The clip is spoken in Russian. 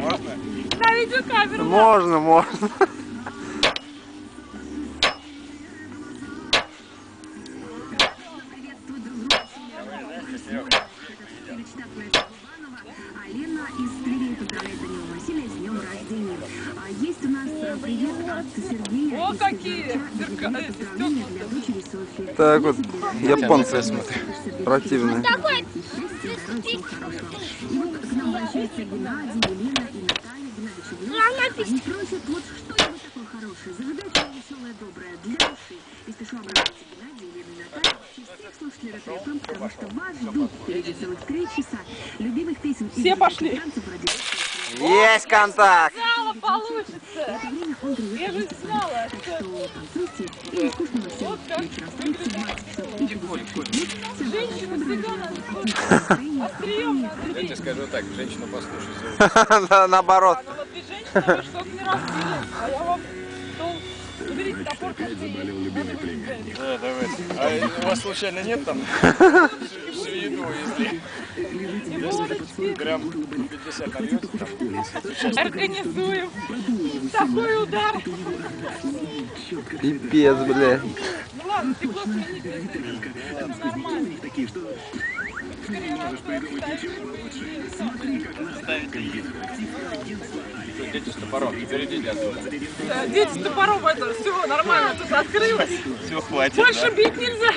Можно? На видеокамеру. Можно, можно. Алена из Твери поздравляет Данила Василия с днем рождения. А есть у нас привет от Сергея Вот такие поздравления для дочери. Так вот, японцы для- И вот к просят вот что-нибудь такое хорошее. Загадайте веселое, доброе для души. И спешу обрадовать Геннадия, Елену и Наталью. Через всех слушателей РТФМ, потому что вас ждут впереди целых три часа любимых песен. и Все пошли. Есть контакт! Получится. Я же знала, что- что танцуйте и не скучно всем Вот как. вечером. Остается 20 часов и 56 минут. Всем Женщина доброго всегда здоровья, нас настроения, Острием надо Я тебе скажу так, женщину послушай. Наоборот. А, ну вот вы женщина, вы что-то не разбили. А я вам... Уберите топор, как ты. Да, давай. А у вас случайно нет там всю всю еду, если Иголочки. грамм 50 нальете там? Организуем. Такой удар. Пипец, бля. Ну ладно, стекло смените. Это нормально. Дети с топором, перейдите оттуда. Да, Дети с топором это все нормально тут открылось. Все, хватит. Больше бить нельзя.